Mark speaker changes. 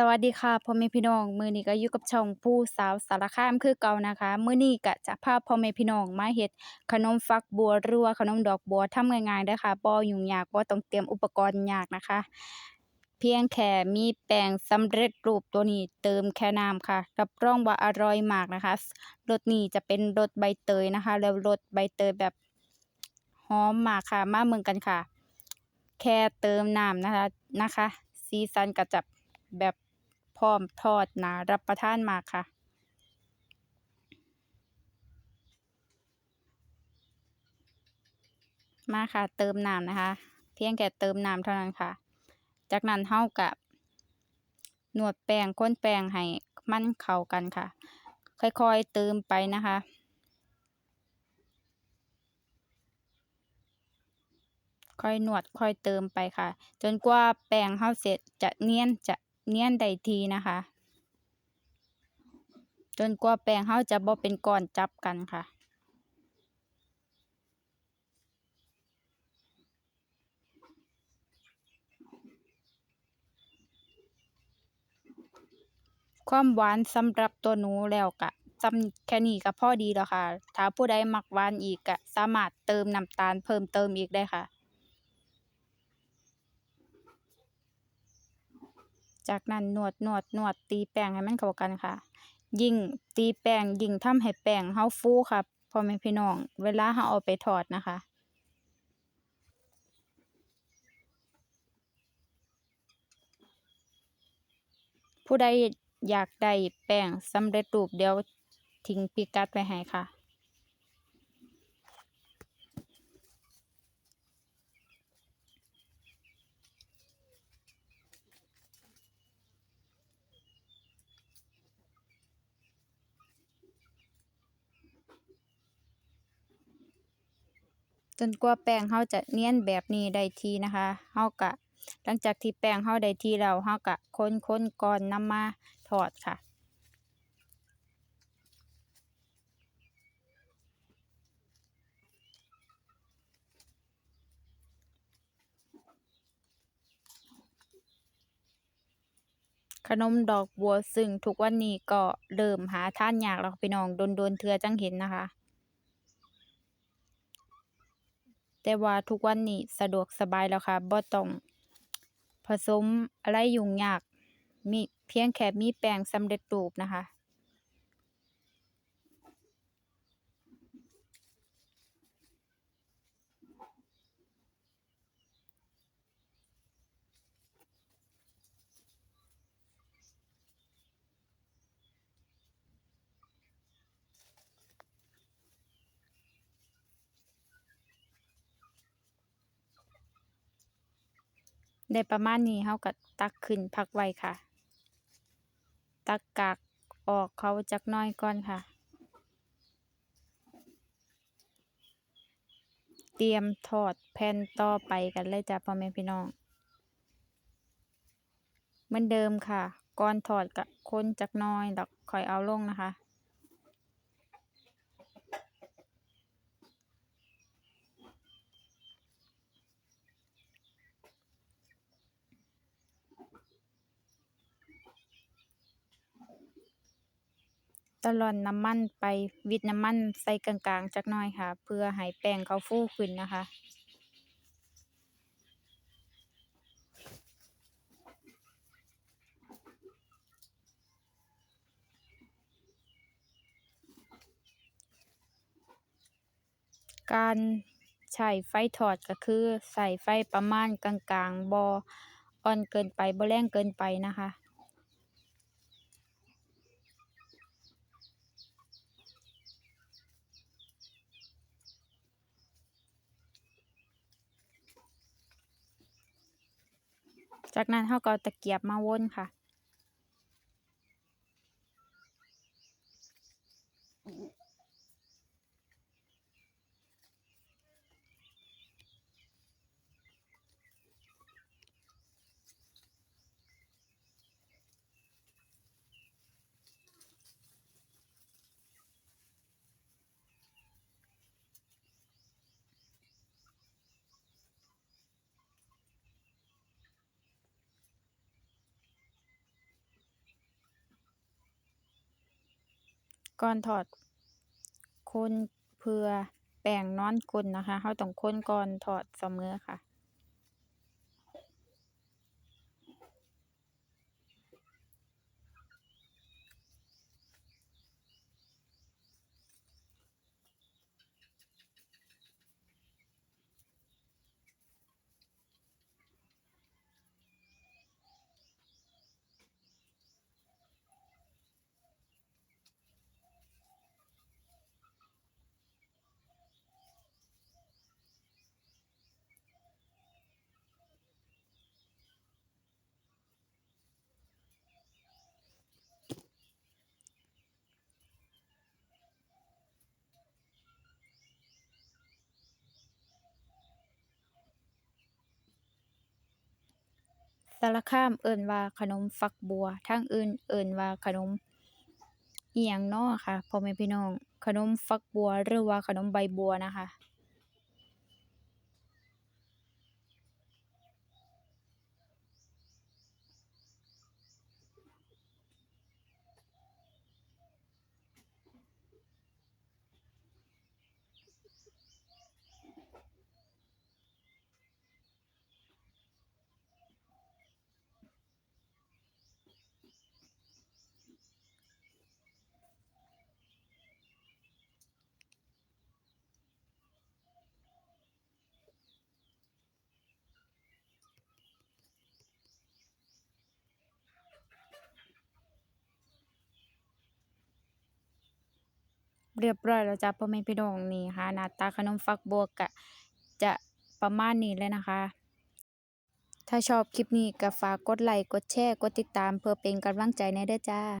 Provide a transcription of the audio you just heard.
Speaker 1: สวัสดีค่ะพ่อแม่พี่น้อง มื้อนี้ก็อยู่กับช่องผู้สาวสารคามคือเก่านะคะ มื้อนี้ก็จะพาพ่อแม่พี่น้องมาเฮ็ดขนมฟักบัวรือว่าขนมดอกบัวทำง่ายๆเด้อค่ะบ่ยุ่งยากบ่ต้องเตรียมอุปกรณ์ยากนะคะ เพียงแค่มีแป้งสำเร็จรูปตัวนี้เติมแค่น้ำค่ะ รับรองว่าอร่อยมากนะคะรสนี้จะเป็นรสใบเตยนะคะ แล้วรสใบเตยแบบหอมมากค่ะ มาเบิ่งกันค่ะ แค่เติมน้ำนะคะนะคะ สีสันก็จะแบบ พร้อมทอดน่ารับประทานมากค่ะมาค่ะเติมน้ำนะคะ เพียงแค่เติมน้ำเท่านั้นค่ะ จากนั้นเฮาก็นวดแป้งคนแป้งให้มันเข้ากันค่ะ ค่อยๆเติมไปนะคะ ค่อยนวดค่อยเติมไปค่ะ จนกว่าแป้งเฮาเสร็จจะเนียนจะ เนียนได้ทีนะคะ จนกว่าแป้งเฮาจะบ่เป็นก้อนจับกันค่ะความหวานสำหรับตัวหนูแล้วก็จำแค่นี้ก็พอดีแล้วค่ะ ถ้าผู้ใดมักหวานอีกก็สามารถเติมน้ำตาลเพิ่มเติมอีกได้ค่ะ จากนั้นนวดนวดนวดตีแป้งให้มันเข้ากันค่ะ ยิ่งตีแป้งยิ่งทำให้แป้งเฮาฟูค่ะพ่อแม่พี่น้อง เวลาเฮาเอาไปทอดนะคะผู้ใดอยากได้แป้งสำเร็จรูปเดี๋ยวทิ้งพิกัดไว้ให้ค่ะ จนกว่าแป้งเฮาจะเนียนแบบนี้ได้ทีนะคะเฮาก็หลังจากที่แป้งเฮาได้ที่แล้วเฮาก็คนๆก่อนนำมาทอดค่ะขนมดอกบัวซึ่งทุกวันนี้ก็เริ่มหาท่านยากแล้วพี่น้องโดนๆเทือจังเห็นนะคะ แต่ว่าทุกวันนี้สะดวกสบายแล้วค่ะบ่ต้องผสมอะไรยุ่งยาก มีเพียงแค่มีแป้งสำเร็จรูปนะคะ ได้ประมาณนี้เฮาก็ตักขึ้นพักไว้ค่ะ ตักกากออกเขาจักน่อยก่อนค่ะ เตรียมทอดแผ่นต่อไปกันเลยจ้ะพ่อแม่พี่น้อง เหมือนเดิมค่ะ ก่อนทอดก็คนจักน่อยแล้วค่อยเอาลงนะคะ ตะล่อนน้ำมันไป วิดน้ำมันใส่กลางๆจักหน่อยค่ะ เพื่อให้แป้งเขาฟูขึ้นนะคะ การใช้ไฟทอดก็คือใช้ไฟประมาณกลางๆบ่อ่อนเกินไปบ่แรงเกินไปนะคะ จากนั้นเราก็เอาตะเกียบมาวนค่ะ ก่อนทอดคนเพื่อแป้งนอนก้นนะคะเราต้องคนก่อนทอดเสมอค่ะ สารคามเอิ้นว่าขนมฟักบัว ทางอื่นเอิ้นว่าขนมอิหยังน้อค่ะพ่อแม่พี่น้อง ขนมฟักบัวหรือว่าขนมใบบัวนะคะ เรียบร้อยแล้วจ้ะพ่อแม่พี่น้องนี่ค่ะหน้าตาขนมฟักบัวก็จะประมาณนี้เลยนะคะ ถ้าชอบคลิปนี้ก็ฝากกดไลค์กดแชร์กดติดตามเพื่อเป็นกำลังใจแน่เด้อจ้า